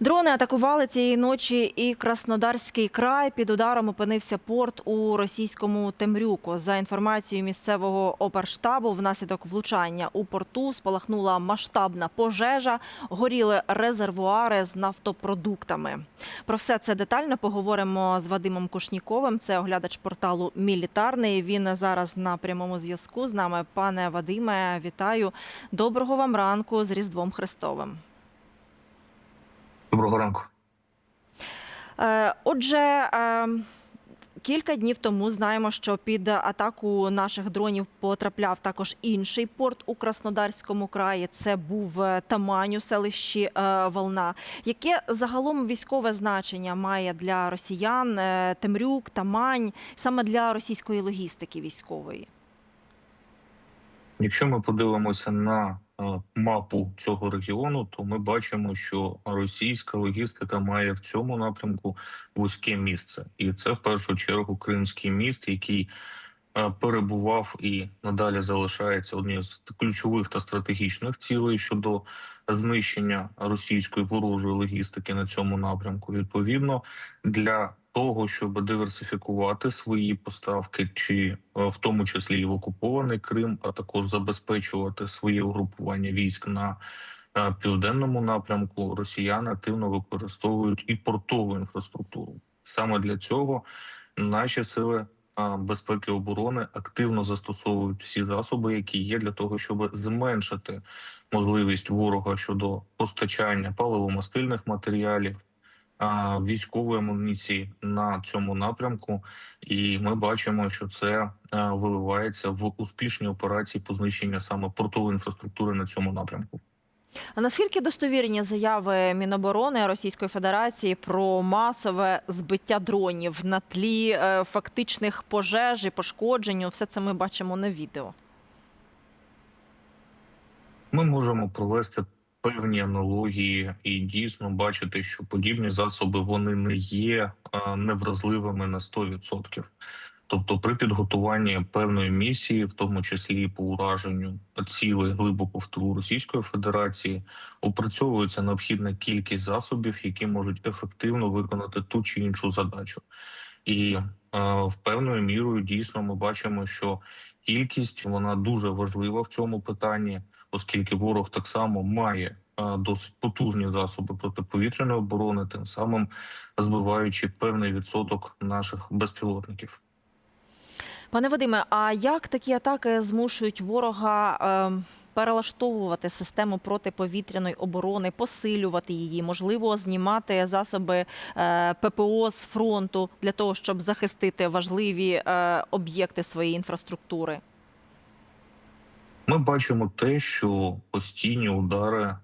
Дрони атакували цієї ночі і Краснодарський край. Під ударом опинився порт у російському Темрюку. За інформацією місцевого оперштабу, внаслідок влучання у порту спалахнула масштабна пожежа, горіли резервуари з нафтопродуктами. Про все це детально поговоримо з Вадимом Кушніковим. Це оглядач порталу Мілітарний. Він зараз на прямому зв'язку з нами. Пане Вадиме, вітаю. Доброго вам ранку з Різдвом Христовим. Доброго ранку. Е, Отже, е, кілька днів тому знаємо, що під атаку наших дронів потрапляв також інший порт у Краснодарському краї. Це був е, Тамань у селищі Волна. Яке загалом військове значення має для росіян Темрюк, Тамань, саме для російської логістики військової? Якщо ми подивимося на е, мапу цього регіону, то ми бачимо, що російська логістика має в цьому напрямку вузьке місце, і це в першу чергу Кримський міст, який е, перебував і надалі залишається однією з ключових та стратегічних цілей щодо знищення російської ворожої логістики на цьому напрямку. Відповідно для того, щоб диверсифікувати свої поставки, чи е, в тому числі і в окупований Крим, а також забезпечувати своє угрупування військ на е, південному напрямку, росіяни активно використовують і портову інфраструктуру. Саме для цього наші сили е, безпеки оборони активно застосовують всі засоби, які є для того, щоб зменшити можливість ворога щодо постачання паливомастильних матеріалів військової амуніції на цьому напрямку, і ми бачимо, що це виливається в успішні операції по знищенню саме портової інфраструктури на цьому напрямку. А наскільки достовірні заяви Міноборони Російської Федерації про масове збиття дронів на тлі е, фактичних пожеж і пошкоджень? Все це ми бачимо на відео. Ми можемо провести певні аналогії і дійсно бачити, що подібні засоби вони не є невразливими на 100%. Тобто, при підготуванні певної місії, в тому числі по ураженню цілей глибоко в тилу Російської Федерації, опрацьовується необхідна кількість засобів, які можуть ефективно виконати ту чи іншу задачу. І в певною мірою дійсно ми бачимо, що кількість вона дуже важлива в цьому питанні, оскільки ворог так само має досить потужні засоби протиповітряної оборони, тим самим збиваючи певний відсоток наших безпілотників. Пане Вадиме, а як такі атаки змушують ворога е, перелаштовувати систему протиповітряної оборони, посилювати її, можливо, знімати засоби е, ППО з фронту для того, щоб захистити важливі е, об'єкти своєї інфраструктури? Ми бачимо те, що постійні удари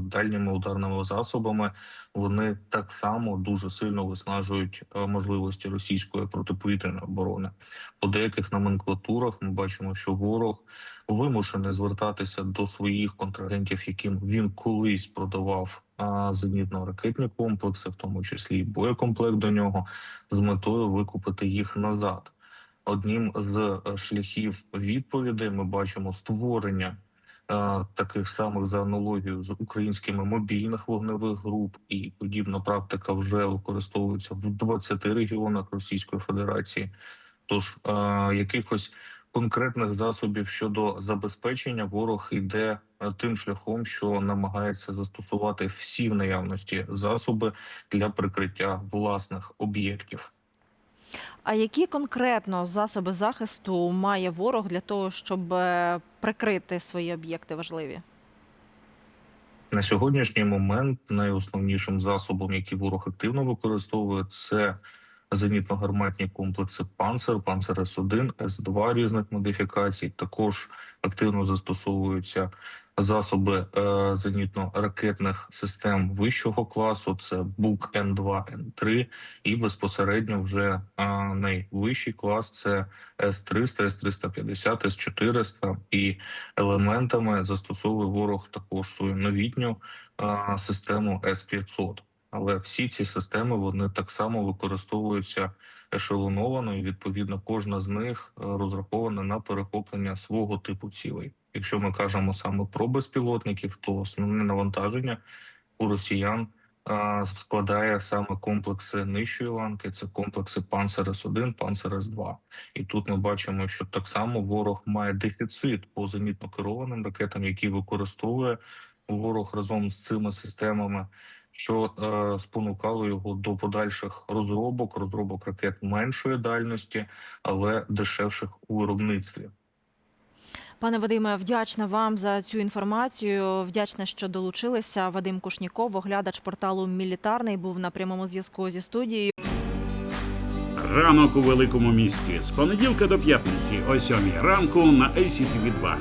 дальніми ударними засобами вони так само дуже сильно виснажують можливості російської протиповітряної оборони. По деяких номенклатурах ми бачимо, що ворог вимушений звертатися до своїх контрагентів, яким він колись продавав зенітно-ракетні комплекси, в тому числі і боєкомплект до нього, з метою викупити їх назад. Одним з е, шляхів відповідей ми бачимо створення е, таких самих за аналогією з українськими мобільних вогневих груп, і подібна практика вже використовується в 20 регіонах Російської Федерації. Тож е, якихось конкретних засобів щодо забезпечення ворог йде е, тим шляхом, що намагається застосувати всі в наявності засоби для прикриття власних об'єктів. А які конкретно засоби захисту має ворог для того, щоб е, прикрити свої об'єкти важливі? На сьогоднішній момент найосновнішим засобом, який ворог активно використовує, це зенітно-гарматні комплекси «Панцер», «Панцер С-1», С-2 різних модифікацій. Також активно застосовуються засоби е, зенітно-ракетних систем вищого класу. Це БУК Н-2, Н-3 і безпосередньо вже е, найвищий клас це С-300, С-350, С-400 і елементами застосовує ворог також свою новітню е, систему С-500. Але всі ці системи вони так само використовуються ешелоновано, і відповідно кожна з них е, розрахована на перехоплення свого типу цілей. Якщо ми кажемо саме про безпілотників, то основне навантаження у росіян складає саме комплекси нижчої ланки. Це комплекси Панцер С-1, Панцер С-2. І тут ми бачимо, що так само ворог має дефіцит по зенітно керованим ракетам, які використовує ворог разом з цими системами що е, спонукало його до подальших розробок, розробок ракет меншої дальності, але дешевших у виробництві. Пане Вадиме, вдячна вам за цю інформацію. Вдячна, що долучилися. Вадим Кушніков, оглядач порталу Мілітарний, був на прямому зв'язку зі студією. Ранок у великому місті з понеділка до п'ятниці о сьомій ранку на ACTV 2